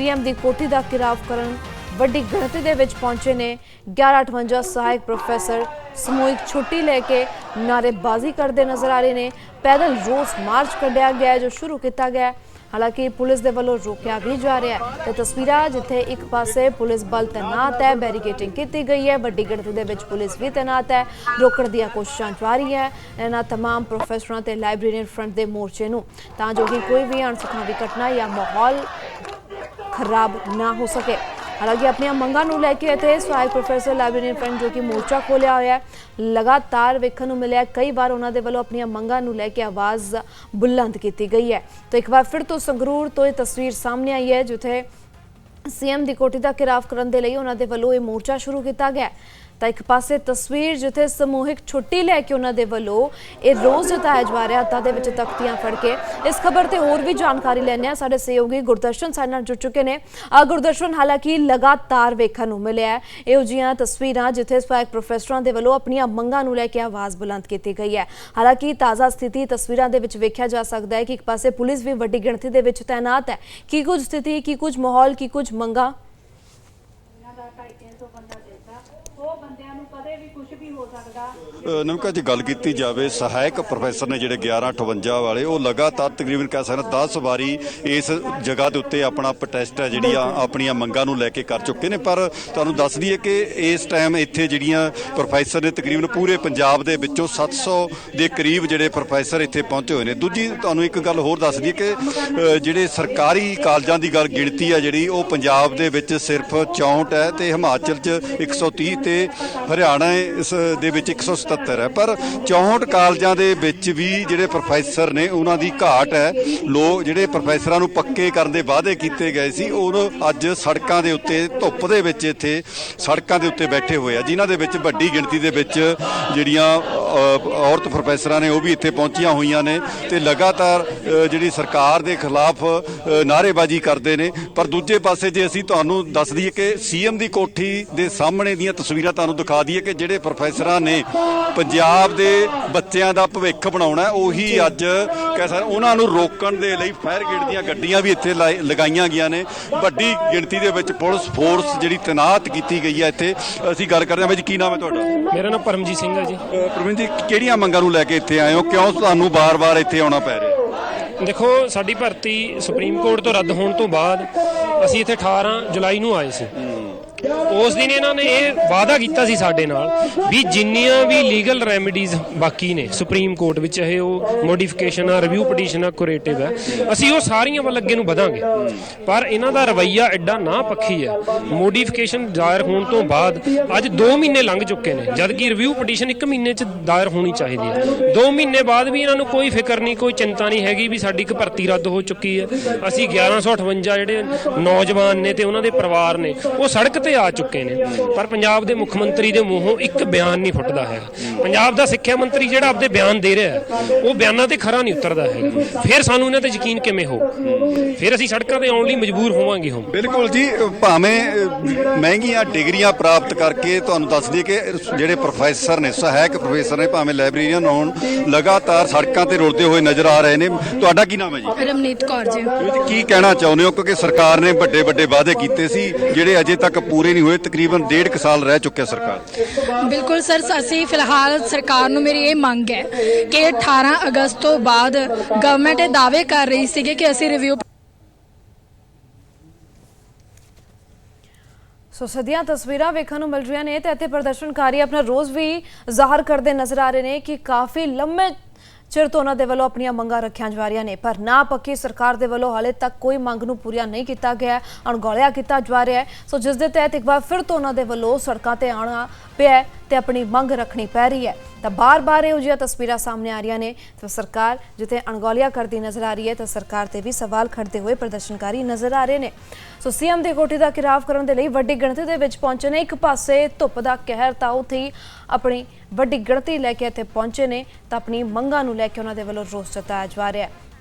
CM ਦੀ ਕੋਠੀ ਦਾ ਘਿਰਾਵ ਕਰਨ ਵੱਡੀ ਗਿਣਤੀ ਦੇ ਵਿੱਚ ਪਹੁੰਚੇ ਨੇ 1158 ਸਹਾਇਕ ਪ੍ਰੋਫੈਸਰ ਸਮੂਹਿਕ ਛੁੱਟੀ ਲੈ ਕੇ ਨਾਅਰੇਬਾਜ਼ੀ ਕਰਦੇ ਨਜ਼ਰ ਆ ਰਹੇ ਨੇ ਪੈਦਲ ਰੋਸ ਮਾਰਚ ਕੱਢਿਆ ਗਿਆ ਹੈ ਜੋ ਸ਼ੁਰੂ ਕੀਤਾ ਗਿਆ ਹੈ। ਹਾਲਾਂਕਿ ਪੁਲਿਸ ਦੇ ਵੱਲੋਂ ਰੋਕਿਆ ਵੀ ਜਾ ਰਿਹਾ ਹੈ ਤੇ ਤਸਵੀਰਾਂ ਜਿੱਥੇ ਇੱਕ ਪਾਸੇ ਪੁਲਿਸ ਬਲ ਤੈਨਾਤ ਹੈ ਬੈਰੀਕੇਡਿੰਗ ਕੀਤੀ ਗਈ ਹੈ ਵੱਡੀ ਗਿਣਤੀ ਦੇ ਵਿੱਚ ਪੁਲਿਸ ਵੀ ਤੈਨਾਤ ਹੈ ਰੋਕਣ ਦੀਆਂ ਕੋਸ਼ਿਸ਼ਾਂ ਜਾਰੀ ਹੈ ਇਹਨਾਂ तमाम ਪ੍ਰੋਫੈਸਰਾਂ ਤੇ ਲਾਇਬ੍ਰੇਰੀਅਨ ਫਰੰਟ ਦੇ ਮੋਰਚੇ ਨੂੰ ਤਾਂ ਜੋ ਕਿ ਕੋਈ ਵੀ ਅਣਸੁਖਾਵੀ ਘਟਨਾ ਜਾਂ ਮਾਹੌਲ ਖਰਾਬ ਨਾ ਹੋ ਸਕੇ। ਹਾਲਾਂਕਿ ਆਪਣੀਆਂ ਮੰਗਾਂ ਨੂੰ ਲੈ ਕੇ ਇੱਥੇ ਸਹਾਇਕ ਪ੍ਰੋਫੈਸਰ, ਲਾਇਬ੍ਰੇਰੀਅਨ ਫਰੰਟ ਜੋ ਕਿ ਮੋਰਚਾ ਖੋਲਿਆ ਹੋਇਆ ਹੈ, ਲਗਾਤਾਰ ਵੇਖਣ ਨੂੰ ਮਿਲਿਆ ਕਈ ਵਾਰ ਉਹਨਾਂ ਦੇ ਵੱਲੋਂ ਆਪਣੀਆਂ ਮੰਗਾਂ ਨੂੰ ਲੈ ਕੇ ਆਵਾਜ਼ ਬੁਲੰਦ ਕੀਤੀ ਗਈ ਹੈ। ਤਾਂ ਇੱਕ ਵਾਰ ਫਿਰ ਤੋਂ ਸੰਗਰੂਰ ਤੋਂ ਇਹ ਤਸਵੀਰ ਸਾਹਮਣੇ ਆਈ ਹੈ, ਜਿੱਥੇ ਸੀਐਮ ਦੀ ਕੋਠੀ ਦਾ ਘਿਰਾਵ ਕਰਨ ਦੇ ਲਈ ਉਹਨਾਂ ਦੇ ਵੱਲੋਂ ਇਹ ਮੋਰਚਾ ਸ਼ੁਰੂ ਕੀਤਾ ਗਿਆ ਤਾਂ ਇੱਕ ਪਾਸੇ ਤਸਵੀਰ ਜਿੱਥੇ ਸਮੂਹਿਕ ਛੁੱਟੀ ਲੈ ਕੇ ਉਹਨਾਂ ਦੇ ਵੱਲੋਂ ਇਹ ਰੋਜ਼ ਜਤਾਇਆ ਜਾ ਰਿਹਾ ਤਾਂ ਦੇ ਵਿੱਚ ਤਖਤੀਆਂ ਫੜ ਕੇ। ਇਸ ਖਬਰ ਤੇ ਹੋਰ ਵੀ ਜਾਣਕਾਰੀ ਲੈਣੇ ਆ ਸਾਡੇ ਸਹਿਯੋਗੀ ਗੁਰਦਰਸ਼ਨ ਸਾਡੇ ਨਾਲ ਜੁੜ ਚੁੱਕੇ ਨੇ। ਆ ਗੁਰਦਰਸ਼ਨ, ਹਾਲਾਂਕਿ ਲਗਾਤਾਰ ਵੇਖਣ ਨੂੰ ਮਿਲਿਆ ਹੈ। ਇਹੋ ਜਿਹੀਆਂ ਤਸਵੀਰਾਂ ਜਿੱਥੇ ਸਹਾਇਕ ਪ੍ਰੋਫੈਸਰਾਂ ਦੇ ਵੱਲੋਂ ਆਪਣੀਆਂ ਮੰਗਾਂ ਨੂੰ ਲੈ ਕੇ ਆਵਾਜ਼ ਬੁਲੰਦ ਕੀਤੀ ਗਈ ਹੈ। ਹਾਲਾਂਕਿ ਤਾਜ਼ਾ ਸਥਿਤੀ ਤਸਵੀਰਾਂ ਦੇ ਵਿੱਚ ਵੇਖਿਆ ਜਾ ਸਕਦਾ ਹੈ ਕਿ ਇੱਕ ਪਾਸੇ ਪੁਲਿਸ ਵੀ ਵੱਡੀ ਗਿਣਤੀ ਦੇ ਵਿੱਚ ਤਾਇਨਾਤ ਹੈ। ਕੀ ਕੁਝ ਸਥਿਤੀ, ਕੀ ਕੁਝ ਮਾਹੌਲ, ਕੀ ਕੁਝ ਮੰਗਾਂ ਇਹਨਾਂ ਦਾ 250 ਬੰਦਾ ਦੇਦਾ ਉਹ ਬੰਦਿਆਂ ਨੂੰ ਕਦੇ ਵੀ ਕੁਝ ਵੀ ਹੋ ਸਕਦਾ। ਅ, ਨਮਕਾ ਜੀ ਗੱਲ ਕੀਤੀ ਜਾਵੇ ਸਹਾਇਕ ਪ੍ਰੋਫੈਸਰ ਨੇ ਜਿਹੜੇ 1158 ਵਾਲੇ ਉਹ ਲਗਾਤਾਰ ਤਕਰੀਬਨ ਕਹਿ ਸਕਦੇ 10 ਵਾਰੀ ਇਸ ਜਗ੍ਹਾ ਦੇ ਉੱਤੇ ਆਪਣਾ ਪ੍ਰੋਟੈਸਟ ਹੈ ਜਿਹੜੀ ਆ ਆਪਣੀਆਂ ਮੰਗਾਂ ਨੂੰ ਲੈ ਕੇ ਕਰ ਚੁੱਕੇ ਨੇ। ਪਰ ਤੁਹਾਨੂੰ ਦੱਸ ਦਈਏ ਕਿ ਇਸ ਟਾਈਮ ਇੱਥੇ ਜਿਹੜੀਆਂ ਪ੍ਰੋਫੈਸਰ ਨੇ ਤਕਰੀਬਨ ਪੂਰੇ ਪੰਜਾਬ ਦੇ ਵਿੱਚੋਂ 700 ਦੇ ਕਰੀਬ ਜਿਹੜੇ ਪ੍ਰੋਫੈਸਰ ਇੱਥੇ ਪਹੁੰਚੇ ਹੋਏ ਨੇ। ਦੂਜੀ ਤੁਹਾਨੂੰ ਇੱਕ ਗੱਲ ਹੋਰ ਦੱਸ ਦਈਏ ਕਿ ਜਿਹੜੇ ਸਰਕਾਰੀ ਕਾਲਜਾਂ ਦੀ ਗੱਲ ਗਿਣਤੀ ਹੈ ਜਿਹੜੀ ਉਹ ਪੰਜਾਬ ਦੇ ਵਿੱਚ ਸਿਰਫ 64 ਹੈ ਤੇ ਹਿਮਾਚਲ 'ਚ 130 ਤੇ ਹਰਿਆਣਾ ਇਸ ਦੇ ਵਿੱਚ 177 ਹੈ ਪਰ 64 ਕਾਲਜਾਂ ਦੇ ਵਿੱਚ ਵੀ ਜਿਹੜੇ ਪ੍ਰੋਫੈਸਰ ਨੇ ਉਹਨਾਂ ਦੀ ਘਾਟ ਹੈ। ਲੋਕ ਜਿਹੜੇ ਪ੍ਰੋਫੈਸਰਾਂ ਨੂੰ ਪੱਕੇ ਕਰਨ ਦੇ ਵਾਅਦੇ ਕੀਤੇ ਗਏ ਸੀ ਉਹ ਅੱਜ ਸੜਕਾਂ ਦੇ ਉੱਤੇ ਧੁੱਪ ਦੇ ਵਿੱਚ ਇੱਥੇ ਸੜਕਾਂ ਦੇ ਉੱਤੇ ਬੈਠੇ ਹੋਏ ਆ ਜਿਨ੍ਹਾਂ ਦੇ ਵਿੱਚ ਵੱਡੀ ਗਿਣਤੀ ਦੇ ਵਿੱਚ ਜਿਹੜੀਆਂ ਔਰਤ ਪ੍ਰੋਫੈਸਰਾਂ ਨੇ ਉਹ ਵੀ ਇੱਥੇ ਪਹੁੰਚੀਆਂ ਹੋਈਆਂ ਨੇ ਤੇ ਲਗਾਤਾਰ ਜਿਹੜੀ ਸਰਕਾਰ ਦੇ ਖਿਲਾਫ ਅ, ਨਾਅਰੇਬਾਜ਼ੀ ਕਰਦੇ ਨੇ। ਪਰ ਦੂਜੇ ਪਾਸੇ ਜੇ ਅਸੀਂ ਤੁਹਾਨੂੰ ਦੱਸ ਦਈਏ ਕਿ ਸੀਐਮ ਦੀ ਕੋਠੀ ਦੇ ਸਾਹਮਣੇ ਦੀਆਂ ਤਸਵੀਰਾਂ ਤੁਹਾਨੂੰ ਦਿਖਾ ਦਈਏ ਕਿ ਜਿਹੜੇ ਪ੍ਰੋਫੈਸਰਾਂ ਨੇ ਪੰਜਾਬ ਦੇ ਬੱਚਿਆਂ ਦਾ ਭਵਿੱਖ ਬਣਾਉਣਾ ਹੈ, ਉਹੀ ਅੱਜ ਕਹਿ ਸਕਦੇ ਉਹਨਾਂ ਨੂੰ ਰੋਕਣ ਦੇ ਲਈ ਫਾਇਰ ਗੇਟ ਦੀਆਂ ਗੱਡੀਆਂ ਵੀ ਇੱਥੇ ਲਗਾਈਆਂ ਗਈਆਂ ਨੇ। ਵੱਡੀ ਗਿਣਤੀ ਦੇ ਵਿੱਚ ਪੁਲਿਸ ਫੋਰਸ ਜਿਹੜੀ ਤੈਨਾਤ ਕੀਤੀ ਗਈ ਹੈ ਇੱਥੇ। ਅਸੀਂ ਗੱਲ ਕਰਦੇ ਹਾਂ ਬਾਈ ਜੀ ਕੀ ਨਾਮ ਹੈ ਤੁਹਾਡਾ? ਮੇਰਾ ਨਾਮ ਪਰਮਜੀਤ ਸਿੰਘ ਹੈ ਜੀ। ਪ੍ਰਵੀਨ ਜੀ ਕਿਹੜੀਆਂ ਮੰਗਾਂ ਨੂੰ ਲੈ ਕੇ ਇੱਥੇ ਆਏ ਹੋ? ਕਿਉਂ ਤੁਹਾਨੂੰ ਬਾਰ-ਬਾਰ ਇੱਥੇ ਆਉਣਾ ਪੈ ਰਿਹਾ? ਦੇਖੋ ਸਾਡੀ ਭਰਤੀ ਸੁਪਰੀਮ ਕੋਰਟ ਤੋਂ ਰੱਦ ਹੋਣ ਤੋਂ ਬਾਅਦ ਅਸੀਂ ਇੱਥੇ 18 ਜੁਲਾਈ ਨੂੰ ਆਏ ਸੀ। ਉਸ ਦਿਨ ਇਹਨਾਂ ਨੇ ਇਹ ਵਾਅਦਾ ਕੀਤਾ ਸੀ ਸਾਡੇ ਨਾਲ ਵੀ ਜਿੰਨੀਆਂ ਵੀ ਲੀਗਲ ਰੈਮੇਡੀਜ਼ ਬਾਕੀ ਨੇ ਸੁਪਰੀਮ ਕੋਰਟ ਵਿੱਚ ਇਹ ਉਹ ਮੋਡੀਫਿਕੇਸ਼ਨ ਆ ਰਿਵਿਊ ਪਟੀਸ਼ਨ ਆ ਕੁਰੇਟਿਵ ਹੈ ਅਸੀਂ ਉਹ ਸਾਰੀਆਂ ਵੱਲ ਅੱਗੇ ਨੂੰ ਵਧਾਂਗੇ। ਪਰ ਇਹਨਾਂ ਦਾ ਰਵੱਈਆ ਐਡਾ ਨਾ ਪੱਖੀ ਹੈ ਮੋਡੀਫਿਕੇਸ਼ਨ ਦਾਇਰ ਹੋਣ ਤੋਂ ਬਾਅਦ ਅੱਜ 2 ਮਹੀਨੇ ਲੰਘ ਚੁੱਕੇ ਨੇ, ਜਦ ਕਿ ਰਿਵਿਊ ਪਟੀਸ਼ਨ 1 ਮਹੀਨੇ ਚ ਦਾਇਰ ਹੋਣੀ ਚਾਹੀਦੀ ਹੈ 2 ਮਹੀਨੇ ਬਾਅਦ ਵੀ ਇਹਨਾਂ ਨੂੰ ਕੋਈ ਫਿਕਰ ਨਹੀਂ, ਕੋਈ ਚਿੰਤਾ ਨਹੀਂ ਹੈਗੀ ਵੀ ਸਾਡੀ ਇੱਕ ਭਰਤੀ ਰੱਦ ਹੋ ਚੁੱਕੀ ਹੈ ਅਸੀਂ 1158 ਜਿਹੜੇ ਨੌਜਵਾਨ ਨੇ ਤੇ ਉਹਨਾਂ ਦੇ ਪਰਿਵਾਰ ਨੇ, ਉਹ ਸੜਕ ਤੇ ਆ ਚੁੱਕੇ ਨੇ। ਪਰ ਪੰਜਾਬ ਦੇ ਮੁੱਖ ਮੰਤਰੀ ਦੇ ਮੂੰਹੋਂ ਇੱਕ ਬਿਆਨ ਨਹੀਂ ਫੁੱਟਦਾ ਹੈ। ਪੰਜਾਬ ਦਾ ਸਿੱਖਿਆ ਮੰਤਰੀ ਜਿਹੜਾ ਆਪਦੇ ਬਿਆਨ ਦੇ ਰਿਹਾ ਹੈ ਉਹ ਬਿਆਨਾਂ ਤੇ ਖਰਾ ਨਹੀਂ ਉਤਰਦਾ ਹੈ। ਫਿਰ ਸਾਨੂੰ ਇਹਨਾਂ ਤੇ ਯਕੀਨ ਕਿਵੇਂ ਹੋ? ਫਿਰ ਅਸੀਂ ਸੜਕਾਂ ਤੇ ਆਉਣ ਲਈ ਮਜਬੂਰ ਹੋਵਾਂਗੇ ਹੁਣ। ਬਿਲਕੁਲ ਜੀ ਭਾਵੇਂ ਮਹਿੰਗੀਆਂ ਡਿਗਰੀਆਂ ਪ੍ਰਾਪਤ ਕਰਕੇ ਤੁਹਾਨੂੰ ਦੱਸ ਦਈਏ ਕਿ ਜਿਹੜੇ ਪ੍ਰੋਫੈਸਰ ਨੇ ਸਹਾਇਕ ਪ੍ਰੋਫੈਸਰ ਨੇ ਭਾਵੇਂ ਲਾਇਬ੍ਰੇਰੀਅਨ ਹੋਣ ਲਗਾਤਾਰ ਸੜਕਾਂ ਤੇ ਰੁਲਦੇ ਹੋਏ ਨਜ਼ਰ ਆ ਰਹੇ ਨੇ। ਤੁਹਾਡਾ ਕੀ ਨਾਮ ਹੈ ਜੀ? ਰਮਨੀਤ ਕੌਰ ਜੀ। ਕੀ ਕਹਿਣਾ ਚਾਹੁੰਦੇ ਹੋ? ਕਿਉਂਕਿ ਸਰਕਾਰ ਨੇ ਵੱਡੇ ਵੱਡੇ ਵਾਅਦੇ ਕੀਤੇ ਸੀ ਜਿਹੜੇ ਅਜੇ ਤੱਕ ਪੂਰੇ ਨਹੀਂ ਹੋਏ ਤਕਰੀਬਨ ਡੇਢ ਕੁ ਸਾਲ ਰਹਿ ਚੁੱਕਿਆ ਸਰਕਾਰ। ਬਿਲਕੁਲ ਸਰ ਅਸੀਂ ਫਿਲਹਾਲ ਸਰਕਾਰ ਨੂੰ ਮੇਰੀ ਇਹ ਮੰਗ ਹੈ ਕਿ 18 ਅਗਸਤ ਤੋਂ ਬਾਅਦ ਗਵਰਨਮੈਂਟ ਇਹ ਦਾਅਵੇ ਕਰ ਰਹੀ ਸੀਗੀ ਕਿ ਅਸੀਂ ਰਿਵਿਊ ਸੋ ਸਦੀਆਂ ਤਸਵੀਰਾਂ ਵੇਖਣ ਨੂੰ ਮਿਲ ਰਹੀਆਂ ਨੇ ਤੇ ਇੱਥੇ ਪ੍ਰਦਰਸ਼ਨਕਾਰੀ ਆਪਣਾ ਰੋਜ਼ ਵੀ ਜ਼ਾਹਰ ਕਰਦੇ ਨਜ਼ਰ ਆ ਰਹੇ ਨੇ ਕਿ ਕਾਫੀ ਲੰਮੇ ਚਿਰ ਤੋਂ ਉਹਨਾਂ ਦੇ ਵੱਲੋਂ ਆਪਣੀਆਂ ਮੰਗਾਂ ਰੱਖੀਆਂ ਜਾ ਰਹੀਆਂ ਨੇ ਪਰ ਨਾ ਪੱਕੀ ਸਰਕਾਰ ਦੇ ਵੱਲੋਂ ਹਾਲੇ ਤੱਕ ਕੋਈ ਮੰਗ ਨੂੰ ਪੂਰੀਆਂ ਨਹੀਂ ਕੀਤਾ ਗਿਆ ਹੈ, ਅਣਗੌਲਿਆ ਕੀਤਾ ਜਾ ਰਿਹਾ ਹੈ। ਸੋ ਜਿਸ ਦੇ ਤਹਿਤ ਇੱਕ ਵਾਰ ਫਿਰ ਤੋਂ ਉਹਨਾਂ ਦੇ ਵੱਲੋਂ ਸੜਕਾਂ ਤੇ ਆਉਣਾ ਪਿਆ ਹੈ ਤੇ ਆਪਣੀ ਮੰਗ ਰੱਖਣੀ ਪੈ ਰਹੀ ਹੈ। ਤਾਂ ਬਾਰ-ਬਾਰ ਇਹੋ ਜਿਹੀਆਂ ਤਸਵੀਰਾਂ ਸਾਹਮਣੇ ਆ ਰਹੀਆਂ ਨੇ। ਤਾਂ ਸਰਕਾਰ ਜਿੱਥੇ ਅਣਗੌਲਿਆ ਕਰਦੀ ਨਜ਼ਰ ਆ ਰਹੀ ਹੈ ਤਾਂ ਸਰਕਾਰ ਤੇ ਵੀ ਸਵਾਲ ਖੜਦੇ ਹੋਏ ਪ੍ਰਦਰਸ਼ਨਕਾਰੀ ਨਜ਼ਰ ਆ ਰਹੇ ਨੇ। ਸੋ ਸੀਐਮ ਦੀ ਕੋਠੀ ਦਾ ਘਿਰਾਵ ਕਰਨ ਦੇ ਲਈ ਵੱਡੀ ਗਿਣਤੀ ਦੇ ਵਿੱਚ ਪਹੁੰਚੇ ਨੇ। ਇੱਕ ਪਾਸੇ ਧੁੱਪ ਦਾ ਕਹਿਰ ਤਾਂ ਉੱਥੇ ਹੀ ਆਪਣੀ ਵੱਡੀ ਗਿਣਤੀ ਲੈ ਕੇ ਇੱਥੇ ਪਹੁੰਚੇ ਨੇ ਤਾਂ ਆਪਣੀ ਮੰਗਾਂ ਨੂੰ ਲੈ ਕੇ ਉਹਨਾਂ ਦੇ ਵੱਲੋਂ ਰੋਸ ਜਤਾਇਆ ਜਾ ਰਿਹਾ ਹੈ।